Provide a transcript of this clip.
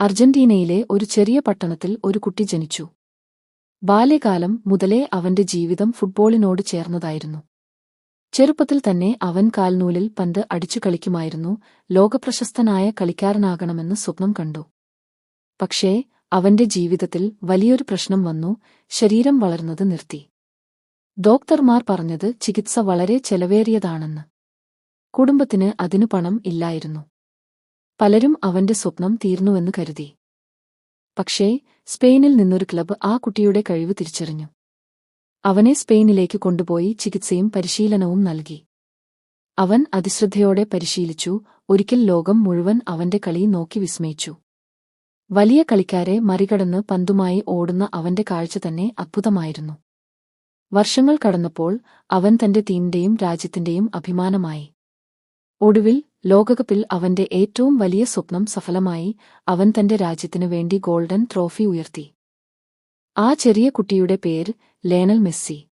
അർജന്റീനയിലെ ഒരു ചെറിയ പട്ടണത്തിൽ ഒരു കുട്ടി ജനിച്ചു. ബാല്യകാലം മുതലേ അവന്റെ ജീവിതം ഫുട്ബോളിനോട് ചേർന്നതായിരുന്നു. ചെറുപ്പത്തിൽ തന്നെ അവൻ കാൽനൂലിൽ പന്ത് അടിച്ചു കളിക്കുമായിരുന്നു ലോകപ്രശസ്തനായ കളിക്കാരനാകണമെന്ന് സ്വപ്നം കണ്ടു. പക്ഷേ അവന്റെ ജീവിതത്തിൽ വലിയൊരു പ്രശ്നം വന്നു ശരീരം വളർന്നത് നിർത്തി. ഡോക്ടർമാർ പറഞ്ഞത് ചികിത്സ വളരെ ചെലവേറിയതാണെന്ന്. കുടുംബത്തിന് അതിനു പണം ഇല്ലായിരുന്നു. പലരും അവന്റെ സ്വപ്നം തീർന്നുവെന്ന് കരുതി. പക്ഷേ സ്പെയിനിൽ നിന്നൊരു ക്ലബ്ബ് ആ കുട്ടിയുടെ കഴിവ് തിരിച്ചറിഞ്ഞു. അവനെ സ്പെയിനിലേക്ക് കൊണ്ടുപോയി ചികിത്സയും പരിശീലനവും നൽകി. അവൻ അതിശ്രദ്ധയോടെ പരിശീലിച്ചു ഒരിക്കൽ ലോകം മുഴുവൻ അവന്റെ കളി നോക്കി വിസ്മയിച്ചു. വലിയ കളിക്കാരെ മറികടന്ന് പന്തുമായി ഓടുന്ന അവന്റെ കാഴ്ച തന്നെ അദ്ഭുതമായിരുന്നു വർഷങ്ങൾ കടന്നപ്പോൾ അവൻ തന്റെ ടീമിന്റെയും രാജ്യത്തിന്റെയും അഭിമാനമായി. ഒടുവിൽ ലോകകപ്പിൽ അവന്റെ ഏറ്റവും വലിയ സ്വപ്നം സഫലമായി അവൻ തന്റെ രാജ്യത്തിനു വേണ്ടി ഗോൾഡൻ ട്രോഫി ഉയർത്തി. ആ ചെറിയ കുട്ടിയുടെ പേര് ലേണൽ മെസ്സി.